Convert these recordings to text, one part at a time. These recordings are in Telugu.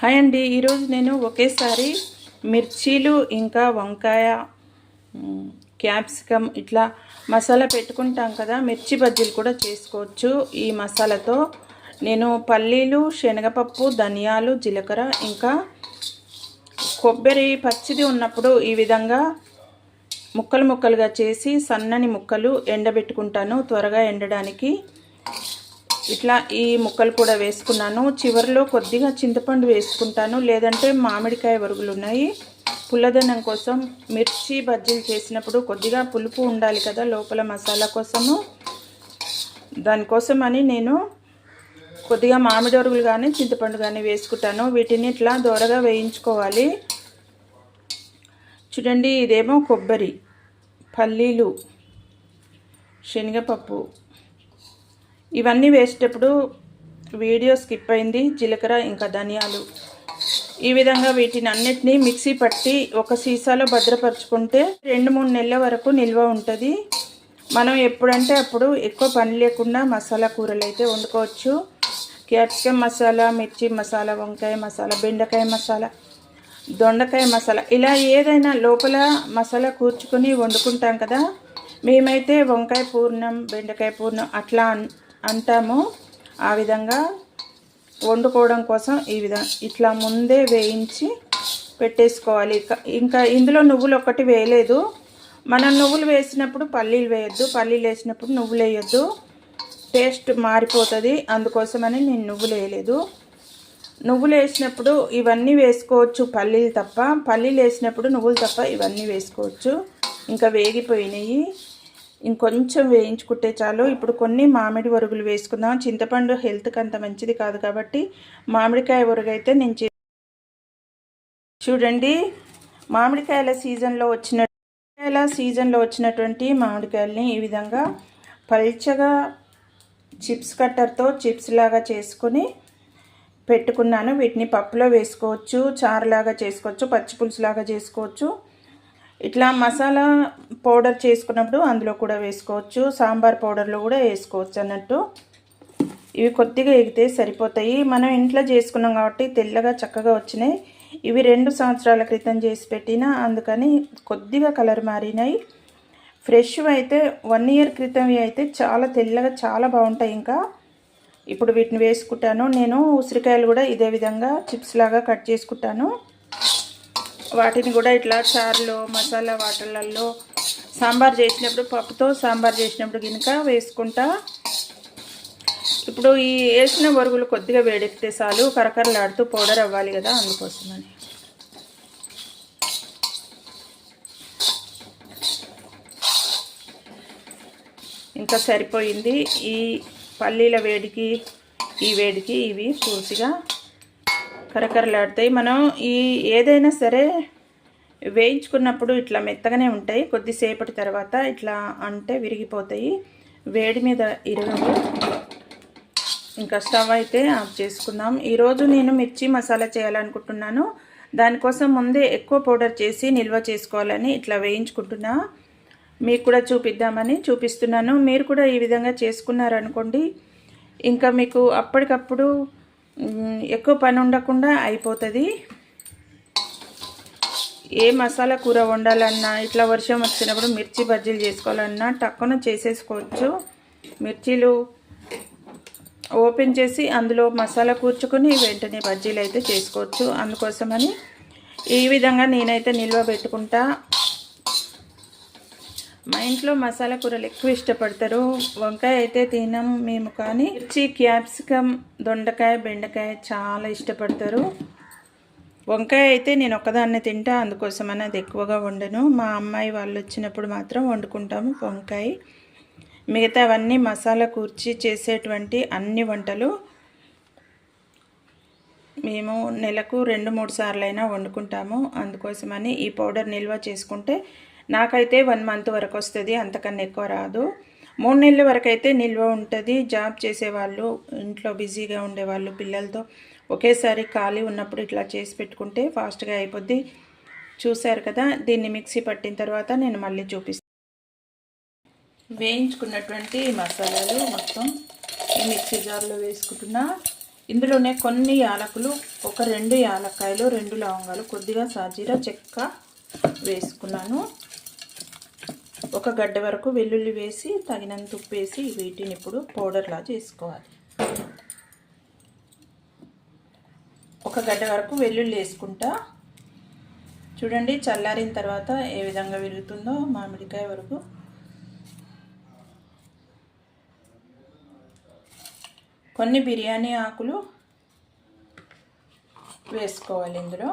హాయ్ అండి. ఈరోజు నేను ఒకేసారి మిర్చీలు ఇంకా వంకాయ క్యాప్సికమ్ ఇట్లా మసాలా పెట్టుకుంటాం కదా మిర్చి బజ్జీలు కూడా చేసుకోవచ్చు. ఈ మసాలాతో నేను పల్లీలు శనగపప్పు ధనియాలు జీలకర్ర ఇంకా కొబ్బరి పచ్చిది ఉన్నప్పుడు ఈ విధంగా ముక్కలు ముక్కలుగా చేసి సన్నని ముక్కలు ఎండబెట్టుకుంటాను. త్వరగా ఎండడానికి ఇట్లా ఈ ముక్కలు కూడా వేసుకున్నాను. చివరిలో కొద్దిగా చింతపండు వేసుకుంటాను. లేదంటే మామిడికాయ వరుగులు ఉన్నాయి. పుల్లదనం కోసం మిర్చి బజ్జీలు చేసినప్పుడు కొద్దిగా పులుపు ఉండాలి కదా లోపల మసాలా కోసము. దానికోసం అని నేను కొద్దిగా మామిడి వరుగులు కానీ చింతపండు కానీ వేసుకుంటాను. వీటిని ఇట్లా దోరగా వేయించుకోవాలి. చూడండి ఇదేమో కొబ్బరి పల్లీలు శనగపప్పు. ఇవన్నీ వేసేటప్పుడు వీడియో స్కిప్ అయింది జీలకర్ర ఇంకా ధనియాలు. ఈ విధంగా వీటిని అన్నిటినీ మిక్సీ పట్టి ఒక సీసాలో భద్రపరుచుకుంటే రెండు మూడు నెలల వరకు నిల్వ ఉంటుంది. మనం ఎప్పుడంటే అప్పుడు ఎక్కువ పని లేకుండా మసాలా కూరలు అయితే వండుకోవచ్చు. క్యాప్సికమ్ మసాలా మిర్చి మసాలా వంకాయ మసాలా బెండకాయ మసాలా దొండకాయ మసాలా ఇలా ఏదైనా లోపల మసాలా కూర్చుకొని వండుకుంటాం కదా. మేమైతే వంకాయ పూర్ణం బెండకాయ పూర్ణం అట్లా అంటాము. ఆ విధంగా వండుకోవడం కోసం ఈ విధంగా ఇట్లా ముందే వేయించి పెట్టేసుకోవాలి. ఇంకా ఇందులో నువ్వులు ఒక్కటి వేయలేదు. మనం నువ్వులు వేసినప్పుడు పల్లీలు వేయొద్దు. పల్లీలు వేసినప్పుడు నువ్వులు వేయొద్దు. టేస్ట్ మారిపోతుంది. అందుకోసమని నేను నువ్వులు వేయలేదు. నువ్వులు వేసినప్పుడు ఇవన్నీ వేసుకోవచ్చు పల్లీలు తప్ప. పల్లీలు వేసినప్పుడు నువ్వులు తప్ప ఇవన్నీ వేసుకోవచ్చు. ఇంకా వేగిపోయినాయి. ఇంకొంచెం వేయించుకుంటే చాలు. ఇప్పుడు కొన్ని మామిడి వరుగులు వేసుకుందాం. చింతపండు హెల్త్కి అంత మంచిది కాదు కాబట్టి మామిడికాయ వరుగు అయితే నేను చే- చూడండి. మామిడికాయల సీజన్లో వచ్చిన మామిడికాయల సీజన్లో వచ్చినటువంటి మామిడికాయల్ని ఈ విధంగా పల్చగా చిప్స్ కట్టర్తో చిప్స్ లాగా చేసుకొని పెట్టుకున్నాను. వీటిని పప్పులో వేసుకోవచ్చు చారులాగా చేసుకోవచ్చు పచ్చి లాగా చేసుకోవచ్చు. ఇట్లా మసాలా పౌడర్ చేసుకున్నప్పుడు అందులో కూడా వేసుకోవచ్చు. సాంబార్ పౌడర్లో కూడా వేసుకోవచ్చు అన్నట్టు. ఇవి కొద్దిగా ఎగితే సరిపోతాయి. మనం ఇంట్లో చేసుకున్నాం కాబట్టి తెల్లగా చక్కగా వచ్చినాయి. ఇవి రెండు సంవత్సరాల క్రితం చేసి పెట్టిన అందుకని కొద్దిగా కలర్ మారినాయి. ఫ్రెష్ అయితే వన్ ఇయర్ క్రితం అయితే చాలా తెల్లగా చాలా బాగుంటాయి ఇంకా. ఇప్పుడు వీటిని వేసుకుంటాను. నేను ఉసిరికాయలు కూడా ఇదే విధంగా చిప్స్ లాగా కట్ చేసుకుంటాను. వాటిని కూడా ఇట్లా చారులో మసాలా వాటర్లలో సాంబార్ చేసినప్పుడు పప్పుతో సాంబార్ చేసినప్పుడు కనుక వేసుకుంటా. ఇప్పుడు ఈ వేసిన బొరుగులు కొద్దిగా వేడెక్కితే చాలు కరకరలాడుతూ పౌడర్ అవ్వాలి కదా అందుకోసమని. ఇంకా సరిపోయింది. ఈ పల్లీల వేడికి ఈ వేడికి ఇవి పూర్తిగా కరకరలాడతాయి. మనం ఈ ఏదైనా సరే వేయించుకున్నప్పుడు ఇట్లా మెత్తగానే ఉంటాయి. కొద్దిసేపటి తర్వాత ఇట్లా అంటే విరిగిపోతాయి. వేడి మీద ఇరగవు ఇంకా స్టవ్ అయితే ఆఫ్ చేసుకుందాం. ఈరోజు నేను మిర్చి మసాలా చేయాలనుకుంటున్నాను. దానికోసం ముందే ఎక్కువ పౌడర్ చేసి నిల్వ చేసుకోవాలని ఇట్లా వేయించుకుంటున్నా. మీకు కూడా చూపిద్దామని చూపిస్తున్నాను. మీరు కూడా ఈ విధంగా చేసుకున్నారనుకోండి. ఇంకా మీకు అప్పటికప్పుడు ఎక్కువ పని ఉండకుండా అయిపోతుంది. ఏ మసాలా కూర వండాలన్నా ఇట్లా వర్షం వచ్చినప్పుడు మిర్చి బజ్జీలు చేసుకోవాలన్నా టక్కున చేసేసుకోవచ్చు. మిర్చీలు ఓపెన్ చేసి అందులో మసాలా కూర్చుకొని వెంటనే బజ్జీలు అయితే చేసుకోవచ్చు. అందుకోసమని ఈ విధంగా నేనైతే నిల్వ పెట్టుకుంటా. మా ఇంట్లో మసాలా కూరలు ఎక్కువ ఇష్టపడతారు. వంకాయ అయితే తినం మేము కానీ మిర్చి క్యాప్సికమ్ దొండకాయ బెండకాయ చాలా ఇష్టపడతారు. వంకాయ అయితే నేను ఒక్కదాన్నే తింటా అందుకోసమని అది ఎక్కువగా వండను. మా అమ్మాయి వాళ్ళు వచ్చినప్పుడు మాత్రం వండుకుంటాము వంకాయ. మిగతా అవన్నీ మసాలా కూర్చి చేసేటువంటి అన్ని వంటలు మేము నెలకు రెండు మూడు సార్లు అయినా వండుకుంటాము. అందుకోసమని ఈ పౌడర్ నిల్వ చేసుకుంటే నాకైతే వన్ మంత్ వరకు వస్తుంది అంతకన్నా ఎక్కువ రాదు. మూడు నెలల వరకు అయితే నిల్వ ఉంటుంది. జాబ్ చేసేవాళ్ళు ఇంట్లో బిజీగా ఉండేవాళ్ళు పిల్లలతో ఒకేసారి ఖాళీ ఉన్నప్పుడు ఇట్లా చేసి పెట్టుకుంటే ఫాస్ట్గా అయిపోద్ది. చూశారు కదా దీన్ని మిక్సీ పట్టిన తర్వాత నేను మళ్ళీ చూపిస్తాను వేయించుకున్నటువంటి మసాలాలు మొత్తం ఈ మిక్సీ జార్లో వేసుకుంటున్నా. ఇందులోనే కొన్ని యాలకులు ఒక రెండు యాలక్కాయలు రెండు లవంగాలు కొద్దిగా సాజీరా చెక్క వేసుకున్నాను. ఒక గడ్డ వరకు వెల్లుల్లి వేసి తగినంత ఉప్పు వేసి వీటిని ఇప్పుడు పౌడర్లా చేసుకోవాలి. ఒక గడ్డ వరకు వెల్లుల్లి వేసుకుంటా. చూడండి చల్లారిన తర్వాత ఏ విధంగా విరుగుతుందో మామిడికాయ వరకు. కొన్ని బిర్యానీ ఆకులు వేసుకోవాలి ఇందులో.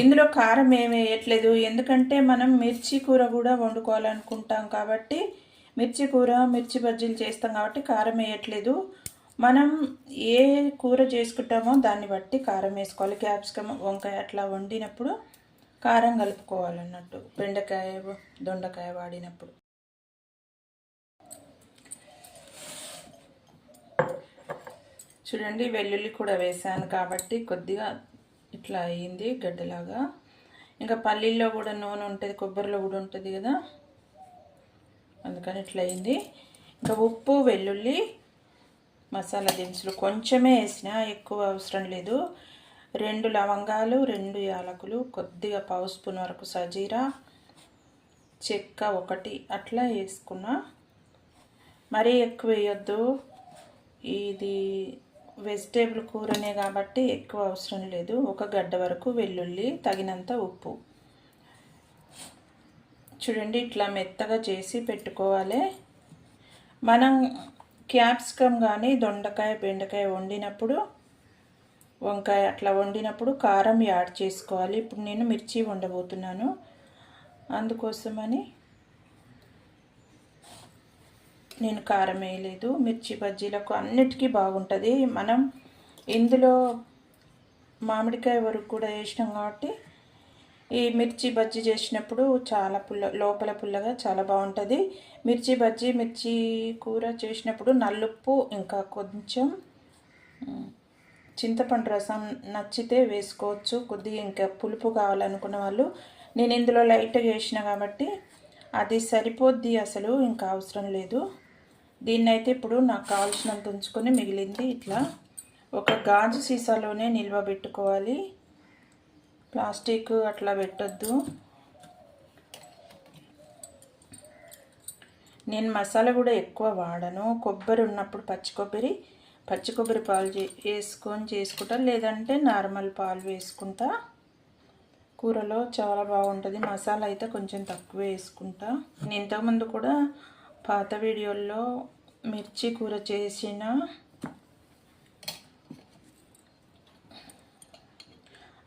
ఇందులో కారం ఏమి వేయట్లేదు. ఎందుకంటే మనం మిర్చి కూర కూడా వండుకోవాలనుకుంటాం కాబట్టి మిర్చి కూర మిర్చి బజ్జీలు చేస్తాం కాబట్టి కారం వేయట్లేదు. మనం ఏ కూర చేసుకుంటామో దాన్ని బట్టి కారం వేసుకోవాలి. క్యాప్సికమ్ వంకాయ అట్లా వండినప్పుడు కారం కలుపుకోవాలన్నట్టు బెండకాయ దొండకాయ వాడినప్పుడు. చూడండి వెల్లుల్లి కూడా వేసాను కాబట్టి కొద్దిగా ఇట్లా అయ్యింది గడ్డలాగా. ఇంకా పల్లీల్లో కూడా నూనె ఉంటుంది కొబ్బరిలో కూడా ఉంటుంది కదా. అందుకని ఇట్లా అయింది ఇంకా ఉప్పు వెల్లుల్లి మసాలా దినుసులు కొంచెమే వేసిన ఎక్కువ అవసరం లేదు. రెండు లవంగాలు రెండు యాలకులు కొద్దిగా పావు స్పూన్ వరకు సజీరా చెక్క ఒకటి అట్లా వేసుకున్నా. మరీ ఎక్కువ వేయొద్దు. ఇది వెజిటేబుల్ కూరనే కాబట్టి ఎక్కువ అవసరం లేదు. ఒక గడ్డ వరకు వెల్లుల్లి తగినంత ఉప్పు. చూడండి ఇట్లా మెత్తగా చేసి పెట్టుకోవాలి. మనం క్యాప్సికమ్ కానీ దొండకాయ బెండకాయ వండినప్పుడు వంకాయ అట్లా వండినప్పుడు కారం యాడ్ చేసుకోవాలి. ఇప్పుడు నేను మిర్చి వండబోతున్నాను. అందుకోసమని నేను కారం వేయలేదు మిర్చి బజ్జీలకు అన్నిటికీ బాగుంటుంది. మనం ఇందులో మామిడికాయ వరకు కూడా వేసినాం కాబట్టి ఈ మిర్చి బజ్జీ చేసినప్పుడు చాలా పుల్ల లోపల పుల్లగా చాలా బాగుంటుంది. మిర్చి బజ్జీ మిర్చి కూర చేసినప్పుడు నల్లుప్పు ఇంకా కొంచెం చింతపండు రసం నచ్చితే వేసుకోవచ్చు. కొద్దిగా ఇంకా పులుపు కావాలనుకున్న వాళ్ళు నేను ఇందులో లైట్గా వేసిన కాబట్టి అది సరిపోద్ది అసలు ఇంకా అవసరం లేదు. దీన్ని అయితే ఇప్పుడు నాకు కావాల్సినంత ఉంచుకొని మిగిలింది ఇట్లా. ఒక గాజు సీసాలోనే నిల్వ పెట్టుకోవాలి. ప్లాస్టిక్ అట్లా పెట్టొద్దు. నేను మసాలా కూడా ఎక్కువ వాడను. కొబ్బరి ఉన్నప్పుడు పచ్చి కొబ్బరి పచ్చి కొబ్బరి పాలు వేసుకొని చేసుకుంటా లేదంటే నార్మల్ పాలు వేసుకుంటా. కూరలో చాలా బాగుంటుంది. మసాలా అయితే కొంచెం తక్కువ వేసుకుంటా. నేను ఇంతకుముందు కూడా పాత వీడియోల్లో మిర్చి కూర చేసిన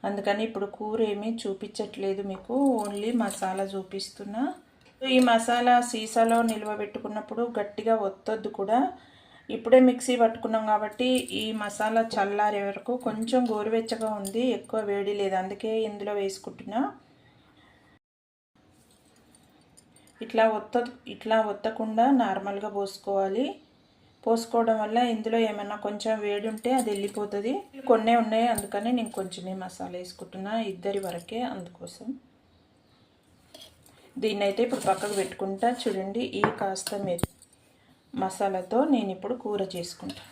అందుకని ఇప్పుడు కూర ఏమీ చూపించట్లేదు మీకు ఓన్లీ మసాలా చూపిస్తున్నా. ఈ మసాలా సీసాలో నిల్వ పెట్టుకున్నప్పుడు గట్టిగా ఒత్తొద్దు కూడా. ఇప్పుడే మిక్సీ పట్టుకున్నాం కాబట్టి ఈ మసాలా చల్లారే వరకు కొంచెం గోరువెచ్చగా ఉంది ఎక్కువ వేడి లేదు అందుకే ఇందులో వేసుకుంటున్నా. ఇట్లా ఒత్త ఇట్లా ఒత్తకుండా నార్మల్గా పోసుకోవాలి. పోసుకోవడం వల్ల ఇందులో ఏమైనా కొంచెం వేడి ఉంటే అది వెళ్ళిపోతుంది. కొన్నే ఉన్నాయి అందుకని నేను కొంచెమే మసాలా వేసుకుంటున్నా ఇద్దరి వరకే అందుకోసం. దీన్ని అయితే ఇప్పుడు పక్కకు పెట్టుకుంటా చూడండి ఈ కాస్త మీరు మసాలాతో నేను ఇప్పుడు కూర చేసుకుంటా.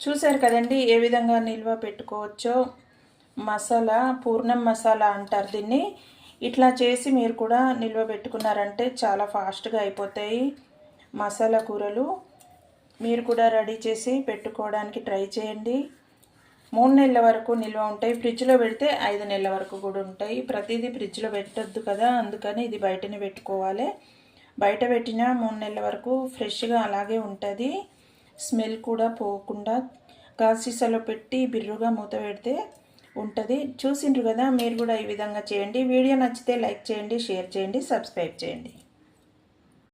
చూశారు కదండి ఏ విధంగా నిల్వ పెట్టుకోవచ్చో? మసాలా పూర్ణం మసాలా అంటారు దీన్ని. ఇట్లా చేసి మీరు కూడా నిల్వ పెట్టుకున్నారంటే చాలా ఫాస్ట్గా అయిపోతాయి. మసాలా కూరలు మీరు కూడా రెడీ చేసి పెట్టుకోవడానికి ట్రై చేయండి. మూడు నెలల వరకు నిల్వ ఉంటాయి. ఫ్రిడ్జ్లో పెడితే ఐదు నెలల వరకు కూడా ఉంటాయి. ప్రతిదీ ఫ్రిడ్జ్లో పెట్టద్దు కదా అందుకని ఇది బయటనే పెట్టుకోవాలి. బయట పెట్టిన మూడు నెలల వరకు ఫ్రెష్గా అలాగే ఉంటుంది. స్మెల్ కూడా పోకుండా గాసీసలో పెట్టి బిర్రుగా మూత పెడితే ఉంటుంది. చూసిండ్రు కదా మీరు కూడా ఈ విధంగా చేయండి. వీడియో నచ్చితే లైక్ చేయండి షేర్ చేయండి సబ్స్క్రైబ్ చేయండి.